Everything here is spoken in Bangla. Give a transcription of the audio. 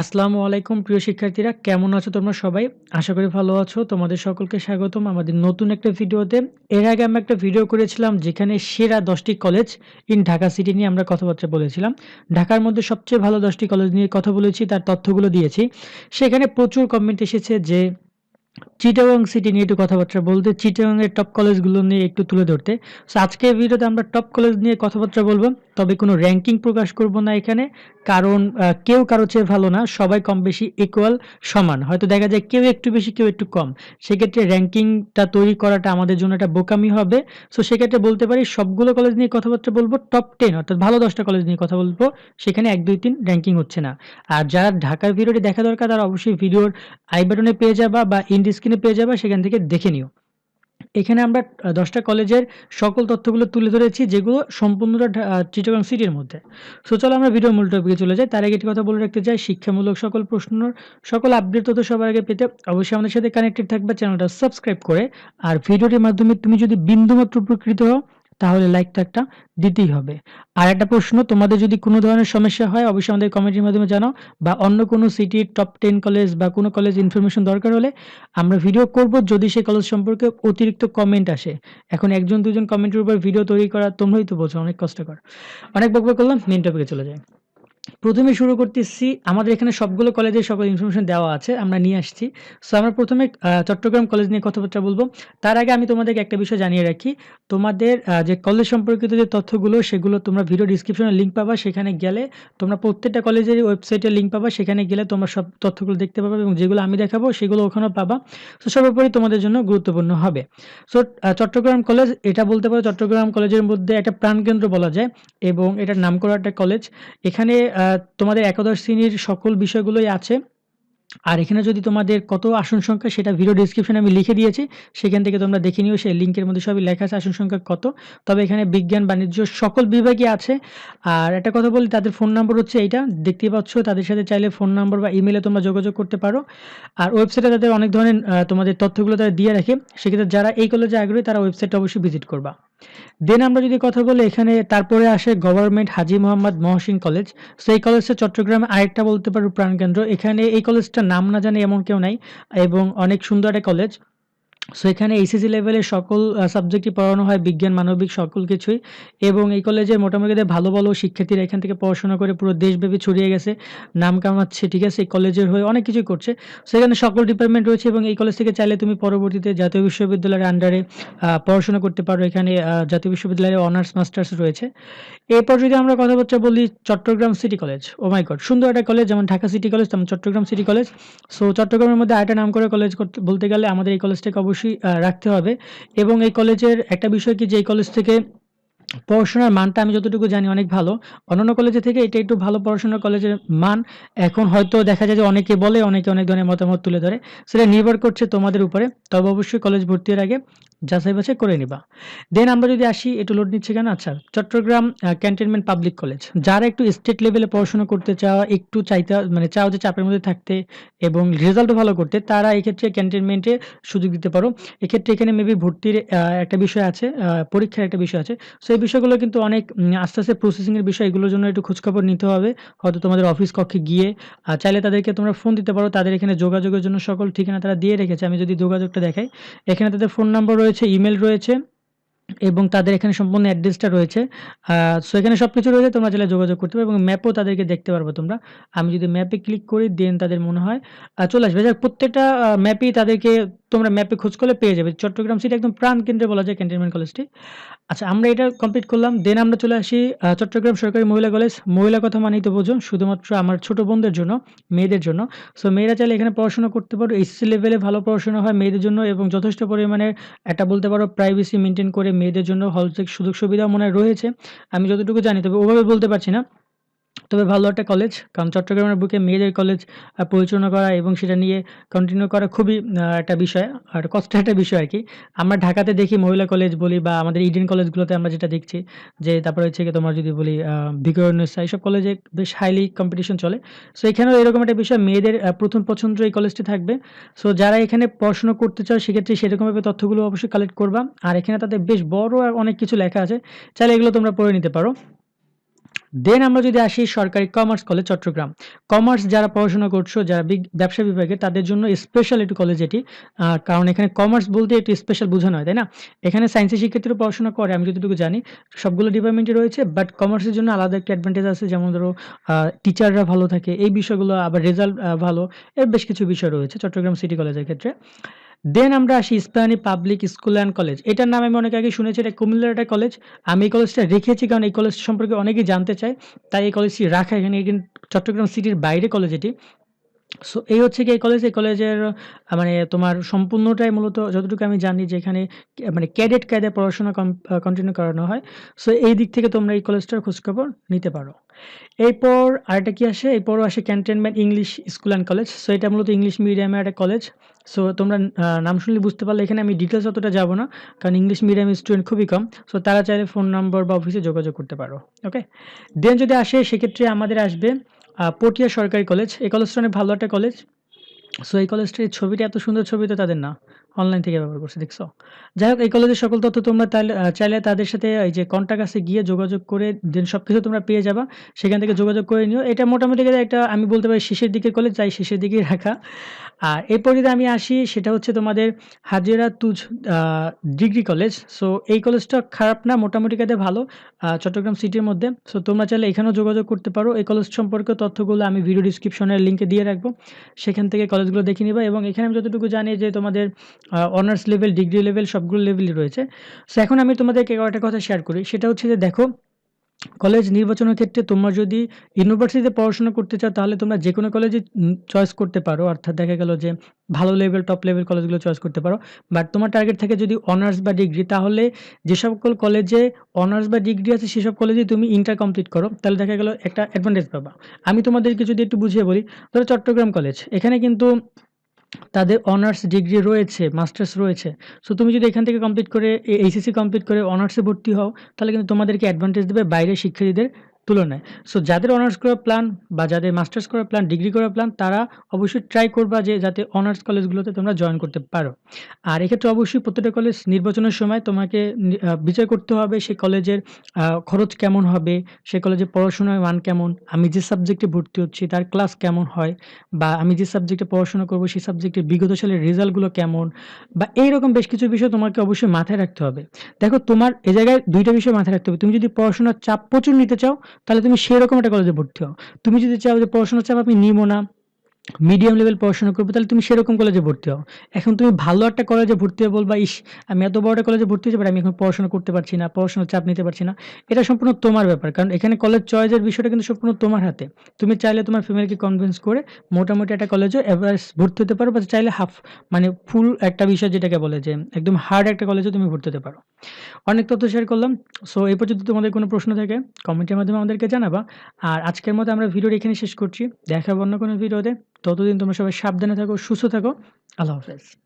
আসসালামু আলাইকুম, প্রিয় শিক্ষার্থীরা। কেমন আছো তোমরা সবাই? আশা করি ভালো আছো। তোমাদের সকলকে স্বাগতম আমাদের নতুন একটা ভিডিওতে। এর আগে আমরা একটা ভিডিও করেছিলাম যেখানে সেরা দশটি কলেজ ইন ঢাকা সিটি নিয়ে আমরা কথাবার্তা বলেছিলাম। ঢাকার মধ্যে সবচেয়ে ভালো দশটি কলেজ নিয়ে কথা বলেছি, তার তথ্যগুলো দিয়েছি। সেখানে প্রচুর কমেন্ট এসেছে যে চিটাগং সিটি নিয়ে একটু কথাবার্তা বলতে চিটাগংয়ের টপ কলেজগুলো নিয়ে একটু তুলে ধরতে। সো আজকের ভিডিওতে আমরা টপ কলেজ নিয়ে কথাবার্তা বলব, তবে কোনো র্যাঙ্কিং প্রকাশ করব না এখানে, কারণ কেউ কারও চেয়ে ভালো না, সবাই কম বেশি ইকুয়াল সমান। হয়তো দেখা যায় কেউ একটু বেশি, কেউ একটু কম। সেক্ষেত্রে র্যাঙ্কিংটা তৈরি করাটা আমাদের জন্য একটা বোকামি হবে। সো সেক্ষেত্রে বলতে পারি সবগুলো কলেজ নিয়ে কথাবার্তা বলব টপ টেন অর্থাৎ ভালো দশটা কলেজ নিয়ে কথা বলব, সেখানে এক, দুই, তিন র্যাঙ্কিং হচ্ছে না। আর যারা ঢাকার ভিডিওটি দেখা দরকার, তারা অবশ্যই ভিডিওর আই বাটনে পেয়ে যাবা বা ইন্ড স্ক্রিনে পেয়ে যাবে, সেখান থেকে দেখে নিও। এখানে আমরা দশটা কলেজের সকল তথ্যগুলো তুলে ধরেছি, যেগুলো সম্পূর্ণটা চিটাগাং সিটির মধ্যে। সো চলো আমরা ভিডিও মূল টপিকে চলে যাই। তার আগে একটি কথা বলে রাখতে চাই, শিক্ষামূলক সকল প্রশ্ন সকল আপডেট তথ্য সবার আগে পেতে অবশ্যই আমাদের সাথে কানেক্টেড থাকবে চ্যানেলটা সাবস্ক্রাইব করে, আর ভিডিওটির মাধ্যমে তুমি যদি বিন্দুমাত্র উপকৃত হও তাহলে লাইকটা একটা দিতেই হবে। আর একটা প্রশ্ন, তোমাদের যদি কোনো ধরনের সমস্যা হয়, অবশ্যই আমাদের কমেন্টের মাধ্যমে জানাও, বা অন্য কোনো সিটির টপ টেন কলেজ বা কোনো কলেজ ইনফরমেশন দরকার হলে আমরা ভিডিও করব, যদি সেই কলেজ সম্পর্কে অতিরিক্ত কমেন্ট আসে। এখন একজন, দুজন কমেন্টের উপর ভিডিও তৈরি করা তোমরাই তো বলছো অনেক কষ্টকর। অনেক বকবক করলাম মেন টপিকে চলে যাই। প্রথমে শুরু করতেছি, আমাদের এখানে সবগুলো কলেজের সকল ইনফরমেশন দেওয়া আছে, আমরা নিয়ে আসছি। সো আমরা প্রথমে চট্টগ্রাম কলেজ নিয়ে কথাবার্তা বলব। তার আগে আমি তোমাদেরকে একটা বিষয় জানিয়ে রাখি। তোমাদের যে কলেজ সম্পর্কিত যে তথ্যগুলো, সেগুলো তোমরা ভিডিও ডিসক্রিপশনে লিঙ্ক পাবা, সেখানে গেলে তোমরা প্রত্যেকটা কলেজের ওয়েবসাইটে লিঙ্ক পাবা, সেখানে গেলে তোমরা সব তথ্যগুলো দেখতে পাবে এবং যেগুলো আমি দেখাবো, সেগুলো ওখানেও পাবা। তো সর্বোপরি তোমাদের জন্য গুরুত্বপূর্ণ হবে। সো চট্টগ্রাম কলেজ এটা বলতে পারো, চট্টগ্রাম কলেজের মধ্যে একটা প্রাণকেন্দ্র বলা যায় এবং এটার নাম করা একটা কলেজ এখানে তোমাদের একাদশ শ্রেণির সকল বিষয়গুলোই আছে। আর এখানে যদি তোমাদের কত আসন সংখ্যা, সেটা ভিডিও ডিসক্রিপশনে আমি লিখে দিয়েছি। সেখান থেকে তোমরা দেখে নিও, সেই লিঙ্কের মধ্যে সবই লেখা আছে, আসন সংখ্যা কত। তবে এখানে বিজ্ঞান, বাণিজ্য সকল বিভাগই আছে। আর একটা কথা বলি, তাদের ফোন নাম্বার হচ্ছে এইটা। দেখতে পাচ্ছ, তাদের সাথে চাইলে ফোন নাম্বার বা ইমেলে তোমরা যোগাযোগ করতে পারো। আর ওয়েবসাইটে তাদের অনেক ধরনের তোমাদের তথ্যগুলো তারা দিয়ে রাখে। সেক্ষেত্রে যারা এই কলেজে আগ্রহী, তারা ওয়েবসাইটটা অবশ্যই ভিজিট করবা। দেন আমরা যদি কথা বলি এখানে তারপরে আসে government Haji Mohammad Mohsin college. So এই কলেজটা চট্টগ্রামে আরেকটা বলতে পারো প্রাণকেন্দ্র। এখানে এই কলেজটার নাম না জানে এমন কেউ নাই এবং অনেক সুন্দর একটা কলেজ। সো এখানে এইসিসি লেভেলের সকল সাবজেক্টই পড়ানো হয় বিজ্ঞান, মানবিক সকল কিছুই। এবং এই কলেজে মোটামুটি ভালো ভালো শিক্ষার্থীরা এখান থেকে পড়াশোনা করে পুরো দেশব্যাপী ছড়িয়ে গেছে, নাম কামাচ্ছে, ঠিক আছে, এই কলেজের হয়ে অনেক কিছুই করছে। সেখানে সকল ডিপার্টমেন্ট রয়েছে এবং এই কলেজ থেকে চাইলে তুমি পরবর্তীতে জাতীয় বিশ্ববিদ্যালয়ের আন্ডারে পড়াশোনা করতে পারো। এখানে জাতীয় বিশ্ববিদ্যালয়ে অনার্স মাস্টার্স রয়েছে। এরপর যদি আমরা কথাবার্তা বলি Chittagong city college oh my god সুন্দর একটা কলেজ, যেমন ঢাকা সিটি কলেজ, তেমন চট্টগ্রাম সিটি কলেজ। সো চট্টগ্রামের মধ্যে আরেকটা নাম করে কলেজ করতে, বলতে গেলে আমাদের এই কলেজটাকে অবশ্যই রাখতে হবে। এবং এই কলেজের একটা বিষয় কি যে, এই কলেজ থেকে পড়াশোনার মানটা আমি যতটুকু জানি অনেক ভালো। অন্যান্য কলেজে থেকে এটা একটু ভালো পড়াশোনার কলেজের মান। এখন হয়তো দেখা যায় যে অনেকে বলে, অনেকে অনেক ধরনের মতামত তুলে ধরে। সেটা নির্ভর করছে তোমাদের উপরে। তবে অবশ্যই কলেজ ভর্তির আগে যাচাই বাছাই করে নিবা। দেন আমরা যদি আসি, একটু লোড নিচ্ছে কেন? আচ্ছা চট্টগ্রাম ক্যান্টনমেন্ট পাবলিক কলেজ যারা একটু স্টেট লেভেলে পড়াশোনা করতে চাওয়া একটু চাইতে মানে চাও যে চাপের মধ্যে থাকতে এবং রেজাল্টও ভালো করতে, তারা এক্ষেত্রে ক্যান্টনমেন্টে সুযোগ দিতে পারো। এক্ষেত্রে এখানে মেবি ভর্তির একটা বিষয় আছে পরীক্ষার একটা বিষয় আছে। সো এই বিষয়গুলো কিন্তু অনেক আস্তে আস্তে প্রসেসিং এর বিষয়, এগুলোর জন্য একটু খোঁজখবর নিতে হবে। হয়তো তোমাদের অফিস কক্ষে গিয়ে চাইলে তাদেরকে তোমরা ফোন দিতে পারো। তাদের এখানে যোগাযোগের জন্য সকল ঠিকানা তারা দিয়ে রেখেছে। আমি যদি যোগাযোগটা দেখাই, এখানে তাদের ফোন নাম্বার রয়েছে ইমেল রয়েছে এবং তাদের এখানে সম্পূর্ণ অ্যাড্রেসটা রয়েছে। সো এখানে সব কিছু রয়েছে, তোমরা চাইলে যোগাযোগ করতে পারবে এবং ম্যাপও তাদেরকে দেখতে পারব তোমরা। আমি যদি ম্যাপে ক্লিক করি দেন তাদের মনে হয় চলে আসবে। যাক, প্রত্যেকটা ম্যাপেই তাদেরকে তোমরা ম্যাপে খোঁজ করলে পেয়ে যাবে। চট্টগ্রাম সিটি একদম প্রাণ কেন্দ্রে বলা যায় ক্যান্টনমেন্ট কলেজটি আচ্ছা আমরা এটা কমপ্লিট করলাম। দেন আমরা চলে আসি চট্টগ্রাম সরকারি মহিলা কলেজ মহিলা কথা মানেই তো বোঝো, শুধুমাত্র আমার ছোট বোনদের জন্য, মেয়েদের জন্য। সো মেয়েরা চাইলে এখানে পড়াশোনা করতে পারো। এইচসি লেভেলে ভালো পড়াশোনা হয় মেয়েদের জন্য এবং যথেষ্ট পরিমাণে একটা বলতে পারো প্রাইভেসি মেনটেন করে মেয়েদের জন্য হল সুযোগ সুবিধা মনে রয়েছে। আমি যতটুকু জানি, তবে ওভাবে বলতে পারছি না। তবে ভালো একটা কলেজ কারণ চট্টগ্রামের বুকে মেয়েদের কলেজ পরিচালনা করা এবং সেটা নিয়ে কন্টিনিউ করা খুবই একটা বিষয়, আর কষ্টের একটা বিষয় আর কি। আমরা ঢাকাতে দেখি মহিলা কলেজ বলি বা আমাদের ইডেন কলেজগুলোতে আমরা যেটা দেখছি, যে তারপরে হচ্ছে কি তোমার যদি বলি ভিগরনেসা এইসব কলেজে বেশ হাইলি কম্পিটিশন চলে। সো এখানেও এরকম একটা বিষয়, মেয়েদের প্রথম পছন্দ এই কলেজটি থাকবে। সো যারা এখানে পড়াশোনা করতে চাও, সেক্ষেত্রে সেরকমভাবে তথ্যগুলো অবশ্যই কালেক্ট করবা। আর এখানে তাদের বেশ বড় অনেক কিছু লেখা আছে, চাইলে এগুলো তোমরা পড়ে নিতে পারো। দেন আমরা যদি আসি সরকারি কমার্স কলেজ চট্টগ্রাম। কমার্স যারা পড়াশোনা করছ, যারা ব্যবসা বিভাগে, তাদের জন্য স্পেশাল একটু কলেজ এটি। কারণ এখানে কমার্স বলতে একটু স্পেশাল বোঝানো হয়, তাই না? এখানে সায়েন্সের শিক্ষার্থীরা পড়াশোনা করে, আমি যতটুকু জানি, সবগুলো ডিপার্টমেন্টে রয়েছে বাট কমার্সের জন্য আলাদা একটা অ্যাডভান্টেজ আছে, যেমন ধরো টিচাররা ভালো থাকে, এই বিষয়গুলো আবার রেজাল্ট ভালো, এর বেশ কিছু বিষয় রয়েছে চট্টগ্রাম সিটি কলেজের ক্ষেত্রে। দেন আমরা আসি Ispahani public school and college এটার নাম আমি অনেক আগে শুনেছি, এটা কুমিল্লার একটা কলেজ আমি এই কলেজটা রেখেছি কারণ এই কলেজ সম্পর্কে অনেকেই জানতে চায়। তাই এই কলেজটি রাখা এখানে চট্টগ্রাম সিটির বাইরে কলেজ এটি। সো এই হচ্ছে কি এই কলেজ এই কলেজের মানে তোমার সম্পূর্ণটাই মূলত যতটুকু আমি জানি যে এখানে মানে ক্যাডেট কায়দায় পড়াশোনা কন্টিনিউ করানো হয়। সো এই দিক থেকে তোমরা এই কলেজটার খোঁজখবর নিতে পারো। এরপর আরেকটা কি আসে? এরপরও আসে cantonment English school and college so এটা মূলত ইংলিশ মিডিয়ামের একটা কলেজ সো তোমরা নাম শুনলে বুঝতে পারলে এখানে আমি ডিটেলস অতটা যাব না, কারণ ইংলিশ মিডিয়ামের স্টুডেন্ট খুবই কম। সো তারা চাইলে ফোন নম্বর বা অফিসে যোগাযোগ করতে পারো। ওকে দেন যদি আসে, সেক্ষেত্রে আমাদের আসবে পটিয়া সরকারি কলেজ এই কলেজটা অনেক ভালো একটা কলেজ সো এই কলেজটির ছবিটা, এত সুন্দর ছবি তো তাদের না। অনলাইন থেকে ব্যবহার করছে, দেখছ? যাই হোক এই কলেজের সকল তথ্য তোমরা চাইলে তাদের সাথে, এই যে কন্ট্যাক্ট আছে, গিয়ে যোগাযোগ করে দেন সব কিছু তোমরা পেয়ে যাবা। সেখান থেকে যোগাযোগ করে নিও। এটা মোটামুটি একটা, আমি বলতে পারি, শেষের দিকে কলেজ তাই শেষের দিকেই রাখা। আর এরপর যদি আমি আসি, সেটা হচ্ছে তোমাদের হাজিরা তুজ ডিগ্রি কলেজ সো এই কলেজটা খারাপ না, মোটামুটি কাতে ভালো চট্টগ্রাম সিটির মধ্যে। সো তোমরা চাইলে এখানেও যোগাযোগ করতে পারো। এই কলেজ সম্পর্কে তথ্যগুলো আমি ভিডিও ডিসক্রিপশনের লিঙ্কে দিয়ে রাখব। সেখান থেকে কলেজগুলো দেখে নিবা এবং এখানে আমি যতটুকু জানি যে তোমাদের অনার্স লেভেল ডিগ্রি লেভেল সবগুলো লেভেলই রয়েছে। সো এখন আমি তোমাদেরকে একটা কথা শেয়ার করি। সেটা হচ্ছে যে দেখো কলেজ নির্বাচনের ক্ষেত্রে তোমরা যদি ইউনিভার্সিটিতে পড়াশোনা করতে চাও, তাহলে তোমরা যে কোনো কলেজে চয়েস করতে পারো। অর্থাৎ দেখা গেল যে ভালো লেভেল টপ লেভেল কলেজগুলো চয়েস করতে পারো। বাট তোমার টার্গেট থাকে যদি অনার্স বা ডিগ্রি তাহলে যে সকল কলেজে অনার্স বা ডিগ্রি আছে সেসব কলেজে তুমি ইন্টার কমপ্লিট করো। তাহলে দেখা গেল একটা অ্যাডভান্টেজ পাবা। আমি তোমাদেরকে যদি একটু বুঝিয়ে বলি, ধরো চট্টগ্রাম কলেজ এখানে কিন্তু তাদের অনার্স ডিগ্রি রয়েছে মাস্টার্স রয়েছে। সো তুমি যদি এখান থেকে কমপ্লিট করে এইচএসসি কমপ্লিট করে অনার্সে ভর্তি হও, তাহলে কিন্তু তোমাদেরকে অ্যাডভান্টেজ দেবে বাইরের শিক্ষার্থীদের তুলনায়। সো যাদের অনার্স করার প্ল্যান বা যাদের মাস্টার্স করার প্ল্যান ডিগ্রি করার প্ল্যান তারা অবশ্যই ট্রাই করবা যে যাতে অনার্স কলেজগুলোতে তোমরা জয়েন করতে পারো। আর এক্ষেত্রে অবশ্যই প্রত্যেকটা কলেজ নির্বাচনের সময় তোমাকে বিচার করতে হবে সে কলেজের খরচ কেমন হবে, সে কলেজের পড়াশোনার মান কেমন, আমি যে সাবজেক্টে ভর্তি হচ্ছি, তার ক্লাস কেমন হয়, বা আমি যে সাবজেক্টে পড়াশোনা করব, সেই সাবজেক্টের বিগত সালের রেজাল্টগুলো কেমন, বা এইরকম বেশ কিছু বিষয় তোমাকে অবশ্যই মাথায় রাখতে হবে। দেখো, তোমার এ জায়গায় দুইটা বিষয় মাথায় রাখতে হবে। তুমি যদি পড়াশোনার চাপ প্রচুর নিতে চাও তাহলে তুমি সেরকম একটা কলেজে ভর্তি হও। তুমি যদি চাও যে পড়াশোনার চাপ আমি নিবো না মিডিয়াম লেভেল পড়াশোনা করব, তাহলে তুমি সেরকম কলেজে ভর্তি হও। এখন তুমি ভালো একটা কলেজে ভর্তি হয়ে বলবা, ইস, আমি এত বড় একটা কলেজে ভর্তি হয়েছি বাট আমি এখন পড়াশোনা করতে পারছি না, পড়াশোনার চাপ নিতে পারছি না। এটা সম্পূর্ণ তোমার ব্যাপার, কারণ এখানে কলেজ চয়েসের বিষয়টা কিন্তু সম্পূর্ণ তোমার হাতে। তুমি চাইলে তোমার ফ্যামিলিকে কনভিন্স করে মোটামুটি একটা কলেজে এভারেজ ভর্তি হতে পারো বা চাইলে হাফ মানে ফুল একটা বিষয় যেটাকে বলে যে, একদম হার্ড একটা কলেজে তুমি ভর্তি হতে পারো। অনেক তথ্য শেয়ার করলাম। সো এই পর্যন্ত তোমাদের কোনো প্রশ্ন থাকে কমেন্টের মাধ্যমে আমাদেরকে জানাবা। আর আজকের মতো আমরা ভিডিওটা এখানে শেষ করছি। দেখাবো অন্য কোনো ভিডিওতে ততদিন তোমরা সবাই সাবধানে থাকো, সুস্থ থাকো। আল্লাহ হাফেজ।